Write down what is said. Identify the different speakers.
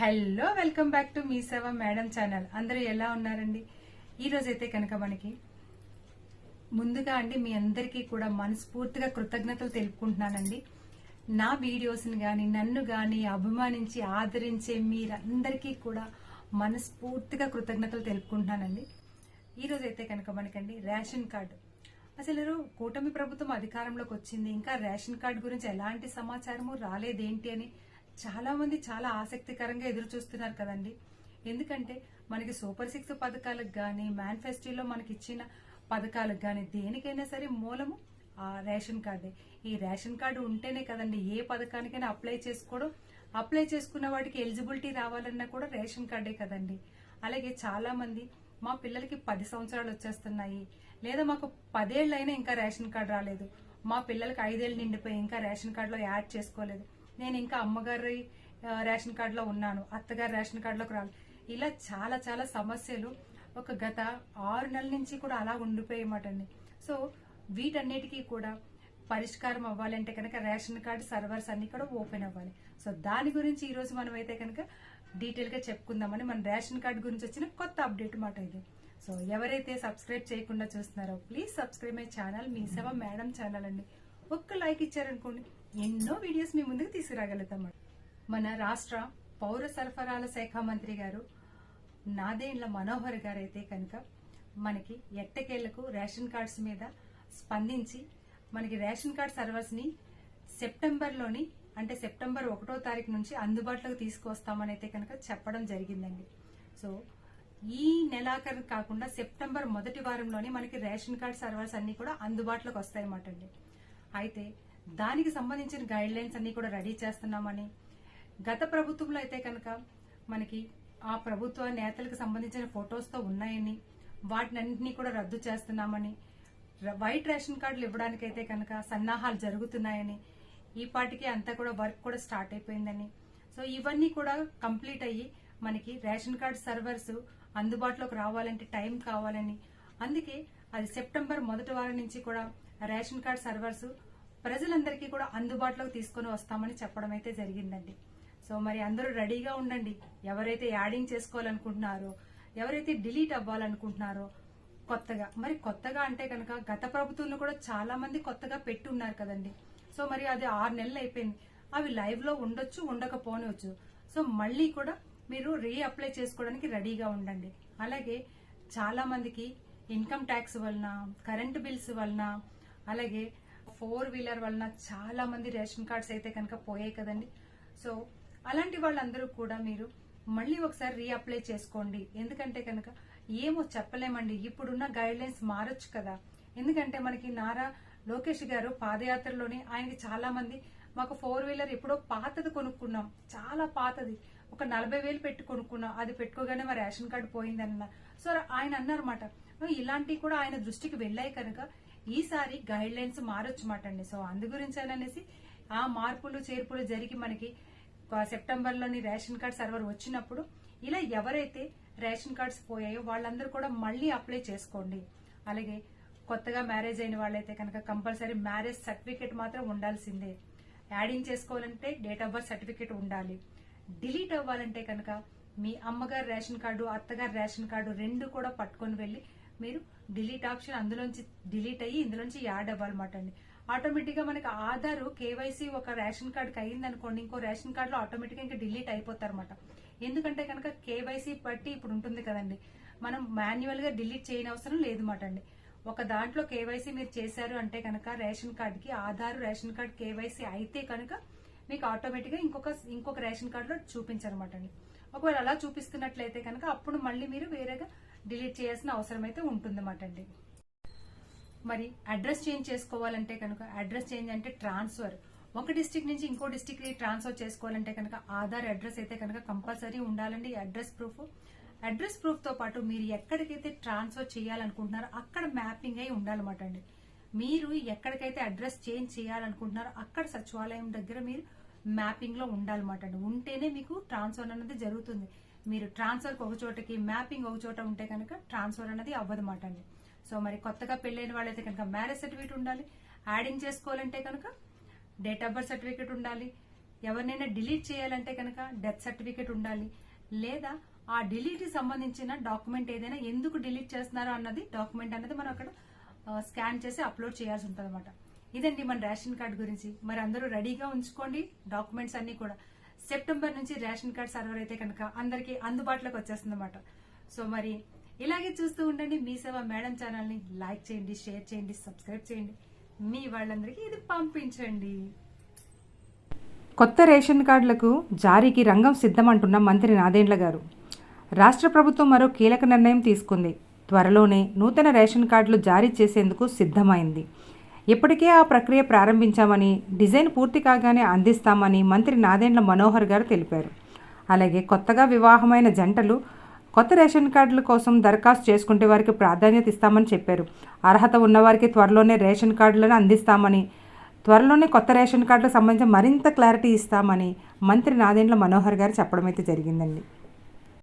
Speaker 1: Hello welcome back to Mee Seva madam channel. అందరూ ఎలా ఉన్నారండి? ఈరోజైతే కనుక మనకి ముందుగా అండి మీ అందరికీ కూడా మనస్ఫూర్తిగా కృతజ్ఞతలు తెలుపుకుంటున్నానండి. నా వీడియోస్ని కానీ నన్ను కానీ అభిమానించి ఆదరించే మీరందరికీ కూడా మనస్ఫూర్తిగా కృతజ్ఞతలు తెలుపుకుంటున్నానండి. ఈరోజైతే కనుక మనకండి రేషన్ కార్డు. అసలు కూటమి ప్రభుత్వం అధికారంలోకి వచ్చింది. ఇంకా రేషన్ కార్డు గురించి ఎలాంటి సమాచారము రాలేదేంటి అని చాలా మంది చాలా ఆసక్తికరంగా ఎదురు చూస్తున్నారు కదండి. ఎందుకంటే మనకి సూపర్ సిక్స్ పథకాలకు కానీ మేనిఫెస్టోలో మనకి ఇచ్చిన పథకాలకు కానీ దేనికైనా సరే మూలము ఆ రేషన్ కార్డే. ఈ రేషన్ కార్డు ఉంటేనే కదండి ఏ పథకానికైనా అప్లై చేసుకోవడం. అప్లై చేసుకున్న వాటికి ఎలిజిబిలిటీ రావాలన్నా కూడా రేషన్ కార్డే కదండి. అలాగే చాలా మంది మా పిల్లలకి పది సంవత్సరాలు వచ్చేస్తున్నాయి. లేదా మాకు పదేళ్ళైనా ఇంకా రేషన్ కార్డు రాలేదు. మా పిల్లలకి ఐదేళ్ళు నిండిపోయి ఇంకా రేషన్ కార్డులో యాడ్ చేసుకోలేదు. నేను ఇంకా అమ్మగారి రేషన్ కార్డులో ఉన్నాను. అత్తగారి రేషన్ కార్డులోకి రాలి ఇలా చాలా చాలా సమస్యలు ఒక గత ఆరు నెలల నుంచి కూడా అలా ఉండిపోయామటండి సో వీటన్నిటికీ కూడా పరిష్కారం అవ్వాలంటే కనుక రేషన్ కార్డు సర్వర్స్ అన్ని కూడా ఓపెన్ అవ్వాలి. సో దాని గురించి ఈ రోజు మనం అయితే కనుక డీటెయిల్గా చెప్పుకుందామని మన రేషన్ కార్డు గురించి వచ్చిన కొత్త అప్డేట్ మాట ఇది. సో ఎవరైతే సబ్స్క్రైబ్ చేయకుండా చూస్తున్నారో please subscribe my channel. Mee Seva madam channel అండి. ఒక్క లైక్ ఇచ్చారనుకోండి ఎన్నో వీడియోస్ మీ ముందుకు తీసుకురాగలుగుతాం మన రాష్ట్ర పౌర సరఫరాల శాఖ మంత్రి గారు నాదేండ్ల మనోహర్ గారు అయితే కనుక మనకి ఎట్టకేళ్ళకు రేషన్ కార్డ్స్ మీద స్పందించి మనకి రేషన్ కార్డ్ సర్వర్స్ని సెప్టెంబర్లోని అంటే సెప్టెంబర్ ఒకటో తారీఖు నుంచి అందుబాటులోకి తీసుకొస్తామని అయితే కనుక చెప్పడం జరిగిందండి. సో ఈ నెలాఖరు కాకుండా సెప్టెంబర్ మొదటి వారంలోనే మనకి రేషన్ కార్డ్ సర్వర్స్ అన్ని కూడా అందుబాటులోకి వస్తాయన్నమాట అండి. అయితే దానికి సంబంధించిన గైడ్ లైన్స్ అన్ని కూడా రెడీ చేస్తున్నామని. గత ప్రభుత్వంలో అయితే కనుక మనకి ఆ ప్రభుత్వ నేతలకు సంబంధించిన ఫొటోస్తో ఉన్నాయని వాటినన్నింటినీ కూడా రద్దు చేస్తున్నామని వైట్ రేషన్ కార్డులు ఇవ్వడానికైతే కనుక సన్నాహాలు జరుగుతున్నాయని ఈ పాటికి అంతా కూడా వర్క్ కూడా స్టార్ట్ అయిపోయిందని. సో ఇవన్నీ కూడా కంప్లీట్ అయ్యి మనకి రేషన్ కార్డ్ సర్వర్స్ అందుబాటులోకి రావాలంటే టైం కావాలని. అందుకే అది సెప్టెంబర్ మొదటి వారం నుంచి కూడా రేషన్ కార్డ్ సర్వర్స్ ప్రజలందరికీ కూడా అందుబాటులోకి తీసుకొని వస్తామని చెప్పడం అయితే జరిగిందండి. సో మరి అందరూ రెడీగా ఉండండి. ఎవరైతే యాడింగ్ చేసుకోవాలనుకుంటున్నారో ఎవరైతే డిలీట్ అవ్వాలనుకుంటున్నారో కొత్తగా మరి కొత్తగా అంటే కనుక గత ప్రభుత్వంలో కూడా చాలా మంది కొత్తగా పెట్టి ఉన్నారు కదండి. సో మరి అది ఆరు నెలలు అయిపోయింది. అవి లైవ్లో ఉండొచ్చు ఉండకపోనవచ్చు సో మళ్ళీ కూడా మీరు రీ అప్లై చేసుకోవడానికి రెడీగా ఉండండి. అలాగే చాలా మందికి ఇన్కమ్ ట్యాక్స్ వలన కరెంట్ బిల్స్ వలన అలాగే ఫోర్ వీలర్ వలన చాలా మంది రేషన్ కార్డ్స్ అయితే కనుక పోయాయి కదండి. సో అలాంటి వాళ్ళందరూ కూడా మీరు మళ్ళీ ఒకసారి రీఅప్లై చేసుకోండి. ఎందుకంటే కనుక ఏమో చెప్పలేమండి. ఇప్పుడున్న గైడ్ లైన్స్ మారొచ్చు కదా. ఎందుకంటే మనకి నారా లోకేష్ గారు పాదయాత్రలోనే ఆయనకి చాలా మంది మాకు ఫోర్ వీలర్ ఎప్పుడో పాతది కొనుక్కున్నాం. చాలా పాతది. ఒక నలభై వేలు పెట్టి కొనుక్కున్నాం. అది పెట్టుకోగానే మా రేషన్ కార్డు పోయిందన్న. సో ఆయన అన్నారన్నమాట. ఇలాంటివి కూడా ఆయన దృష్టికి వెళ్ళాయి కనుక ఈసారి గైడ్ లైన్స్ మారొచ్చు మాట అండి. సో అందు గురించి అనేసి ఆ మార్పులు చేర్పులు జరిగి మనకి సెప్టెంబర్లోని రేషన్ కార్డ్ సర్వర్ వచ్చినప్పుడు ఇలా ఎవరైతే రేషన్ కార్డ్స్ పోయాయో వాళ్ళందరూ కూడా మళ్ళీ అప్లై చేసుకోండి. అలాగే కొత్తగా మ్యారేజ్ అయిన వాళ్ళైతే కనుక కంపల్సరీ మ్యారేజ్ సర్టిఫికేట్ మాత్రం ఉండాల్సిందే. యాడింగ్ చేసుకోవాలంటే డేట్ ఆఫ్ బర్త్ సర్టిఫికేట్ ఉండాలి. డిలీట్ అవ్వాలంటే కనుక మీ అమ్మగారు రేషన్ కార్డు అత్తగారు రేషన్ కార్డు రెండు కూడా పట్టుకొని వెళ్ళి మీరు డిలీట్ ఆప్షన్ అందులోంచి డిలీట్ అయ్యి ఇందులోంచి యాడ్ అవ్వాలన్నమాట అండి. ఆటోమేటిక్గా మనకి ఆధార్ కేవైసీ ఒక రేషన్ కార్డుకి అయ్యింది అనుకోండి ఇంకో రేషన్ కార్డులో ఆటోమేటిక్గా ఇంకా డిలీట్ అయిపోతారన్నమాట. ఎందుకంటే కనుక కేవైసీ బట్టి ఇప్పుడు ఉంటుంది కదండి. మనం మాన్యువల్గా డిలీట్ చేయని అవసరం లేదు అండి. ఒక దాంట్లో కేవైసీ మీరు చేశారు అంటే కనుక రేషన్ కార్డుకి ఆధార్ రేషన్ కార్డ్ కేవైసీ అయితే కనుక మీకు ఆటోమేటిక్గా ఇంకొక ఇంకొక రేషన్ కార్డులో చూపించారన్నమాట అండి. ఒకవేళ అలా చూపిస్తున్నట్లయితే కనుక అప్పుడు మళ్ళీ మీరు వేరేగా డిలీట్ చేయాల్సిన అవసరం అయితే ఉంటుందన్నమాట అండి. మరి అడ్రస్ చేంజ్ చేసుకోవాలంటే కనుక అడ్రస్ చేంజ్ అంటే ట్రాన్స్ఫర్. ఒక డిస్టిక్ నుంచి ఇంకో డిస్టిక్ ట్రాన్స్ఫర్ చేసుకోవాలంటే కనుక ఆధార్ అడ్రస్ అయితే కనుక కంపల్సరీ ఉండాలండి. Address proof. అడ్రస్ ప్రూఫ్తో పాటు మీరు ఎక్కడికైతే ట్రాన్స్ఫర్ చేయాలనుకుంటున్నారో అక్కడ మ్యాపింగ్ అయి ఉండాలన్నమాట అండి. మీరు ఎక్కడికైతే అడ్రస్ చేంజ్ చేయాలనుకుంటున్నారో అక్కడ సచివాలయం దగ్గర మీరు మ్యాపింగ్లో ఉండాలన్నమాట అండి. ఉంటేనే మీకు ట్రాన్స్ఫర్ అనేది జరుగుతుంది. మీరు ట్రాన్స్ఫర్ ఒక చోటకి మ్యాపింగ్ ఒక చోట ఉంటే కనుక ట్రాన్స్ఫర్ అనేది అవ్వదన్నమాట అండి. సో మరి కొత్తగా పెళ్ళైన వాళ్ళైతే కనుక మ్యారేజ్ సర్టిఫికేట్ ఉండాలి. యాడింగ్ చేసుకోవాలంటే కనుక డేట్ ఆఫ్ బర్త్ సర్టిఫికేట్ ఉండాలి. ఎవరినైనా డిలీట్ చేయాలంటే కనుక డెత్ సర్టిఫికేట్ ఉండాలి. లేదా ఆ డిలీట్ సంబంధించిన డాక్యుమెంట్ ఏదైనా ఎందుకు డిలీట్ చేస్తున్నారో అన్నది డాక్యుమెంట్ అన్నది మనం అక్కడ స్కాన్ చేసి అప్లోడ్ చేయాల్సి ఉంటుంది అనమాట ఇదండి మన రేషన్ కార్డ్ గురించి. మరి అందరూ రెడీగా ఉంచుకోండి డాక్యుమెంట్స్ అన్ని కూడా. సెప్టెంబర్ నుంచి రేషన్ కార్డ్ సర్వర్ అయితే కనుక అందరికీ అందుబాటులోకి వచ్చేస్తుంది అనమాట సో మరి ఇలాగే చూస్తూ ఉండండి. మీ సేవ మేడం ఛానల్ని లైక్ చేయండి షేర్ చేయండి సబ్స్క్రైబ్ చేయండి. మీ వాళ్ళందరికీ ఇది పంపించండి.
Speaker 2: కొత్త రేషన్ కార్డులకు జారీకి రంగం సిద్ధమంటున్న మంత్రి నాదెండ్ల గారు. రాష్ట్ర ప్రభుత్వం మరో కీలక నిర్ణయం తీసుకుంది. త్వరలోనే నూతన రేషన్ కార్డులు జారీ చేసేందుకు సిద్ధమైంది. ఇప్పటికే ఆ ప్రక్రియ ప్రారంభించామని డిజైన్ పూర్తి కాగానే అందిస్తామని మంత్రి నాదెండ్ల మనోహర్ గారు తెలిపారు. అలాగే కొత్తగా వివాహమైన జంటలు కొత్త రేషన్ కార్డుల కోసం దరఖాస్తు చేసుకుంటే వారికి ప్రాధాన్యత ఇస్తామని చెప్పారు. అర్హత ఉన్నవారికి త్వరలోనే రేషన్ కార్డులను అందిస్తామని త్వరలోనే కొత్త రేషన్ కార్డులకు సంబంధించి మరింత క్లారిటీ ఇస్తామని మంత్రి నాదెండ్ల మనోహర్ గారు చెప్పడం అయితే జరిగిందండి.